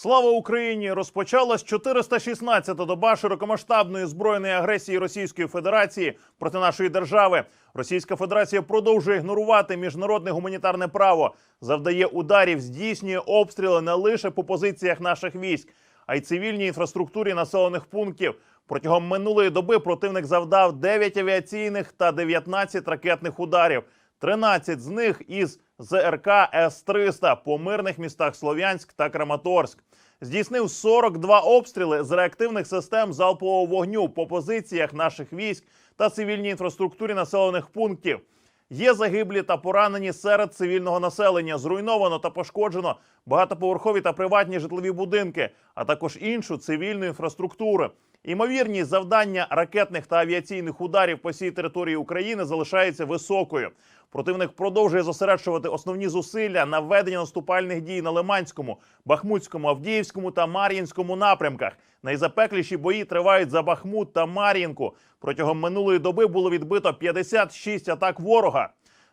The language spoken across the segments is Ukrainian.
Слава Україні! Розпочалась 416-та доба широкомасштабної збройної агресії Російської Федерації проти нашої держави. Російська Федерація продовжує ігнорувати міжнародне гуманітарне право, завдає ударів, здійснює обстріли не лише по позиціях наших військ, а й цивільній інфраструктурі населених пунктів. Протягом минулої доби противник завдав 9 авіаційних та 19 ракетних ударів. 13 з них із ЗРК С-300 по мирних містах Слов'янськ та Краматорськ. Здійснив 42 обстріли з реактивних систем залпового вогню по позиціях наших військ та цивільній інфраструктурі населених пунктів. Є загиблі та поранені серед цивільного населення. Зруйновано та пошкоджено багатоповерхові та приватні житлові будинки, а також іншу цивільну інфраструктуру. Імовірність завдання ракетних та авіаційних ударів по всій території України залишається високою. Противник продовжує зосереджувати основні зусилля на ведення наступальних дій на Лиманському, Бахмутському, Авдіївському та Мар'їнському напрямках. Найзапекліші бої тривають за Бахмут та Мар'їнку. Протягом минулої доби було відбито 56 атак ворога.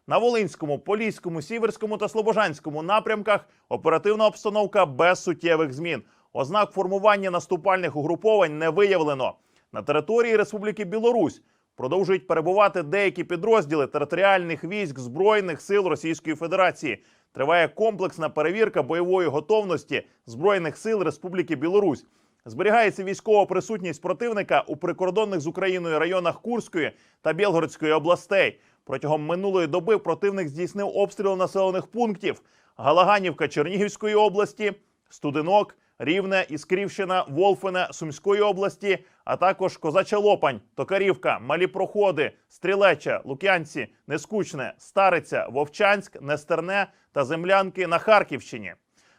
На Волинському, Поліському, Сіверському та Слобожанському напрямках оперативна обстановка без суттєвих змін. Ознак формування наступальних угруповань не виявлено. На території Республіки Білорусь продовжують перебувати деякі підрозділи територіальних військ Збройних сил Російської Федерації. Триває комплексна перевірка бойової готовності Збройних сил Республіки Білорусь. Зберігається військова присутність противника у прикордонних з Україною районах Курської та Білгородської областей. Протягом минулої доби противник здійснив обстріли населених пунктів: Галаганівка Чернігівської області, Студинок, Рівне, Іскрівщина, Волфине Сумської області, а також Козача Лопань, Токарівка, Малі Проходи, Стрілеча, Лук'янці, Нескучне, Стариця, Вовчанськ, Нестерне та Землянки на Харківщині.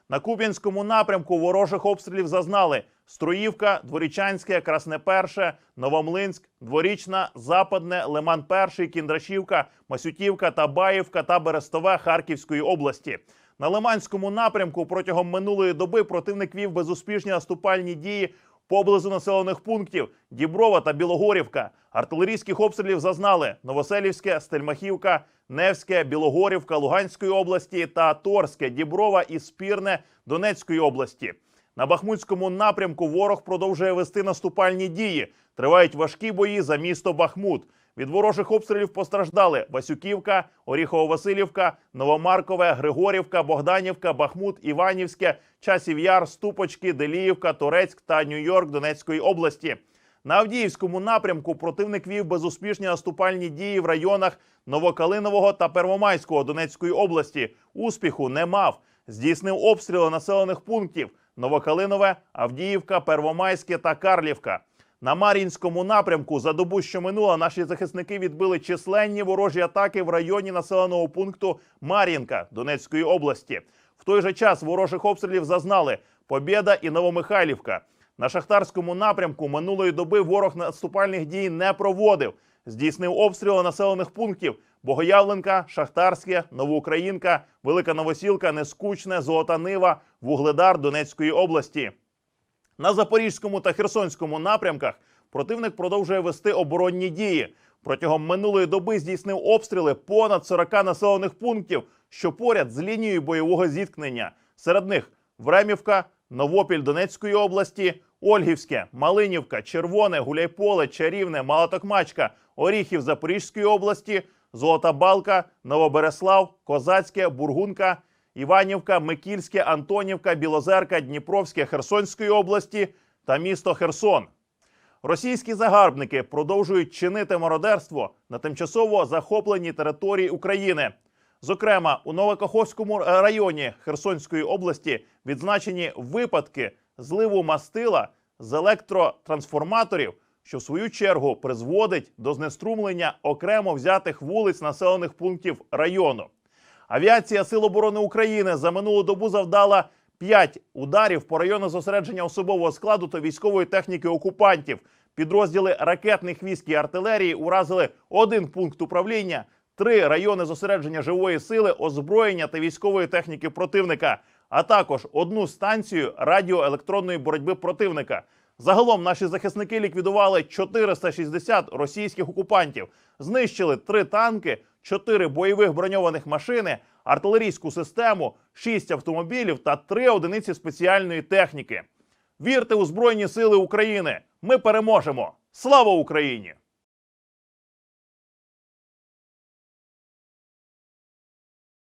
На Куп'янському напрямку ворожих обстрілів зазнали Струївка, Дворічанське, Красне Перше, Новомлинськ, Дворічна, Западне, Лиман Перший, Кіндрашівка, Масютівка, Табаївка та Берестове Харківської області. На Лиманському напрямку протягом минулої доби противник вів безуспішні наступальні дії поблизу населених пунктів Діброва та Білогорівка. Артилерійських обстрілів зазнали Новоселівське, Стельмахівка, Невське, Білогорівка Луганської області та Торське, Діброва і Спірне Донецької області. На Бахмутському напрямку ворог продовжує вести наступальні дії. Тривають важкі бої за місто Бахмут. Від ворожих обстрілів постраждали Васюківка, Оріхово-Василівка, Новомаркове, Григорівка, Богданівка, Бахмут, Іванівське, Часів Яр, Ступочки, Деліївка, Торецьк та Нью-Йорк Донецької області. На Авдіївському напрямку противник вів безуспішні наступальні дії в районах Новокалинового та Первомайського Донецької області. Успіху не мав. Здійснив обстріли населених пунктів Новокалинове, Авдіївка, Первомайське та Карлівка. На Мар'їнському напрямку за добу, що минула, наші захисники відбили численні ворожі атаки в районі населеного пункту Мар'їнка Донецької області. В той же час ворожих обстрілів зазнали Побєда і Новомихайлівка. На шахтарському напрямку минулої доби ворог наступальних дій не проводив. Здійснив обстріли населених пунктів Богоявленка, Шахтарське, Новоукраїнка, Велика Новосілка, Нескучне, Золота Нива, Вугледар Донецької області. На Запорізькому та Херсонському напрямках противник продовжує вести оборонні дії. Протягом минулої доби здійснив обстріли понад 40 населених пунктів, що поряд з лінією бойового зіткнення. Серед них Времівка, Новопіль Донецької області, Ольгівське, Малинівка, Червоне, Гуляйполе, Чарівне, Малотокмачка, Оріхів Запорізької області, Золота Балка, Новобереслав, Козацьке, Бургунка, Іванівка, Микільське, Антонівка, Білозерка, Дніпровське Херсонської області та місто Херсон. Російські загарбники продовжують чинити мародерство на тимчасово захопленій території України. Зокрема, у Новокаховському районі Херсонської області відзначені випадки зливу мастила з електротрансформаторів, що в свою чергу призводить до знеструмлення окремо взятих вулиць населених пунктів району. Авіація Сил оборони України за минулу добу завдала 5 ударів по району зосередження особового складу та військової техніки окупантів. Підрозділи ракетних військ і артилерії уразили один пункт управління, три райони зосередження живої сили, озброєння та військової техніки противника, а також одну станцію радіоелектронної боротьби противника. Загалом наші захисники ліквідували 460 російських окупантів, знищили три танки, 4 бойових броньованих машини, артилерійську систему, 6 автомобілів та 3 одиниці спеціальної техніки. Вірте у Збройні Сили України! Ми переможемо! Слава Україні!